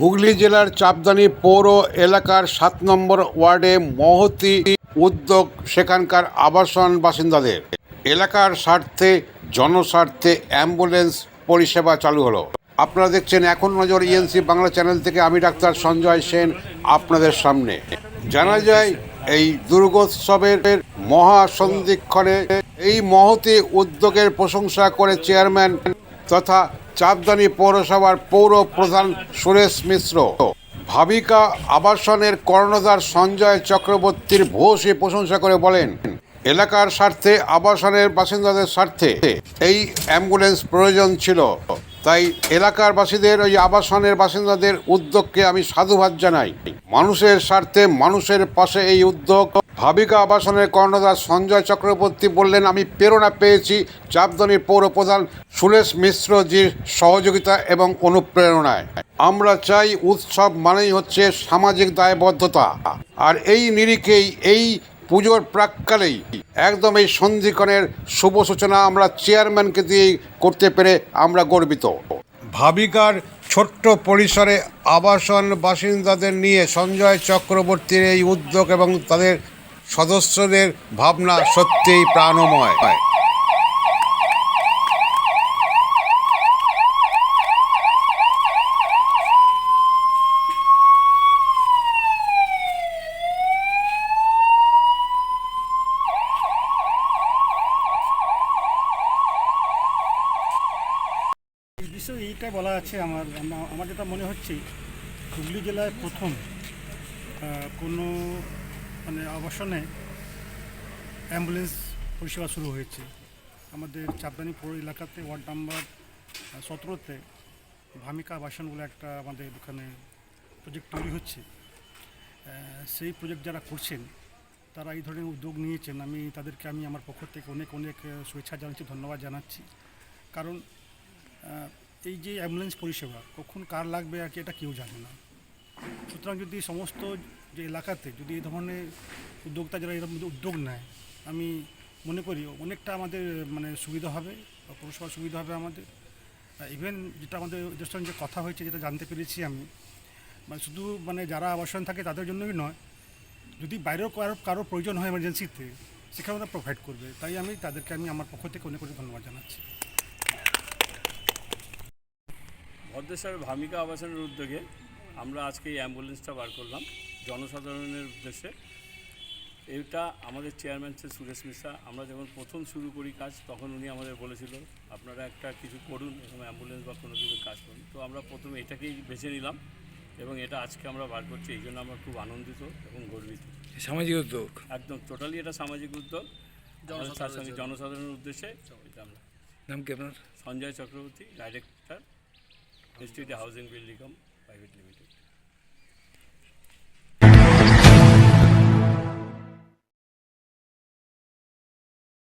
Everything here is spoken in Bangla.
হুগলি জেলার চাপদানি পৌর এলাকার সাত নম্বর ওয়ার্ডে মহতি উদ্যোগ সেখানকার আবাসন বাসিন্দাদের। এলাকার স্বার্থে, জনস্বার্থে অ্যাম্বুলেন্স পরিষেবা চালু হলো। আপনারা দেখছেন এখন নজর ইএনসি বাংলা চ্যানেল থেকে আমি ডাক্তার সঞ্জয় সেন আপনাদের সামনে। জানা যায়, এই দুর্গোৎসবের মহাসন্ধিক্ষণে এই মহতি উদ্যোগের প্রশংসা করে চেয়ারম্যান তথা চাপদানি পৌরসভার পৌর প্রধান সুরেশ মিশ্র। ভাবিকা আবাসনের কর্ণধার সঞ্জয় চক্রবর্তীর ভূয়সী প্রশংসা করে বলেন, এলাকার স্বার্থে আবাসনের বাসিন্দাদের স্বার্থে এই অ্যাম্বুলেন্স প্রয়োজন ছিল। তাই এলাকার বাসীদের ওই আবাসনের বাসিন্দাদের উদ্যোগকে আমি সাধুবাদ জানাই। মানুষের স্বার্থে মানুষের পাশে এই উদ্যোগ ভাবিকা আবাসনের কর্ণধার সঞ্জয় চক্রবর্তী বললেন, আমি প্রেরণা পেয়েছি চাপদনির পৌর প্রধান সুরেশ মিশ্রজির সহযোগিতা এবং অনুপ্রেরণায়। আমরা চাই উৎসব মানেই হচ্ছে সামাজিক দায়বদ্ধতা। আর এই নিরিখেই, এই পুজোর প্রাককালেই একদম এই সন্ধিক্ষণের শুভ সূচনা আমরা চেয়ারম্যানকে দিয়েই করতে পেরে আমরা গর্বিত। ভাবিকার ছোট্ট পরিসরে আবাসন বাসিন্দাদের নিয়ে সঞ্জয় চক্রবর্তীর এই উদ্যোগ এবং তাদের সদস্যদের ভাবনা সত্যিই প্রাণময়। এই বিষয়ে এইটা বলা আছে আমার আমার যেটা মনে হচ্ছে, হুগলি জেলায় প্রথম কোনো মানে আবাসনে অ্যাম্বুলেন্স পরিষেবা শুরু হয়েছে। আমাদের চাপদানি পৌর এলাকাতে ওয়ার্ড নাম্বার সতেরোতে ভামিকা আবাসন বলে একটা আমাদের ওখানে প্রজেক্ট তৈরি হচ্ছে। সেই প্রজেক্ট যারা করছেন, তারা এই ধরনের উদ্যোগ নিয়েছেন। আমি তাদেরকে, আমি আমার পক্ষ থেকে অনেক অনেক শুভেচ্ছা জানাচ্ছি, ধন্যবাদ জানাচ্ছি। কারণ এই যে অ্যাম্বুলেন্স পরিষেবা, কখন কার লাগবে আর কি, এটা কেউ জানে না। সুতরাং যদি সমস্ত যে এলাকাতে যদি এই ধরনের উদ্যোক্তা যারা এরকম উদ্যোগ নেয়, আমি মনে করি অনেকটা আমাদের মানে সুবিধা হবে, বা পৌরসভার সুবিধা হবে আমাদের। ইভেন যেটা আমাদের সঙ্গে কথা হয়েছে, যেটা জানতে পেরেছি আমি মানে শুধু মানে যারা আবাসন থাকে তাদের জন্যই নয়, যদি বাইরেও কারও কারও প্রয়োজন হয় এমার্জেন্সিতে সেখানে ওরা প্রোভাইড করবে। তাই আমি তাদেরকে, আমি আমার পক্ষ থেকে অনেক অনেক ধন্যবাদ জানাচ্ছি। ভদ্রেশ্বরের ভামিকা আবাসনের উদ্যোগে আমরা আজকে এই অ্যাম্বুলেন্সটা বার করলাম জনসাধারণের উদ্দেশ্যে। এটা আমাদের চেয়ারম্যান ছিল সুরেশ মিশ্রা। আমরা যখন প্রথম শুরু করি কাজ তখন উনি আমাদের বলেছিল আপনারা একটা কিছু করুন এরকম অ্যাম্বুলেন্স বা কোনো কিছু কাজ করুন। তো আমরা প্রথমে এটাকেই বেছে নিলাম এবং এটা আজকে আমরা বার করছি। এই জন্য আমরা খুব আনন্দিত এবং গর্বিত। সামাজিক উদ্যোগ? একদম টোটালি এটা সামাজিক উদ্যোগ। আমাদের তার সঙ্গে জনসাধারণের উদ্দেশ্যে এটা আমরা। নাম কি আপনার? Sanjay Chakraborty director STD housing building private limited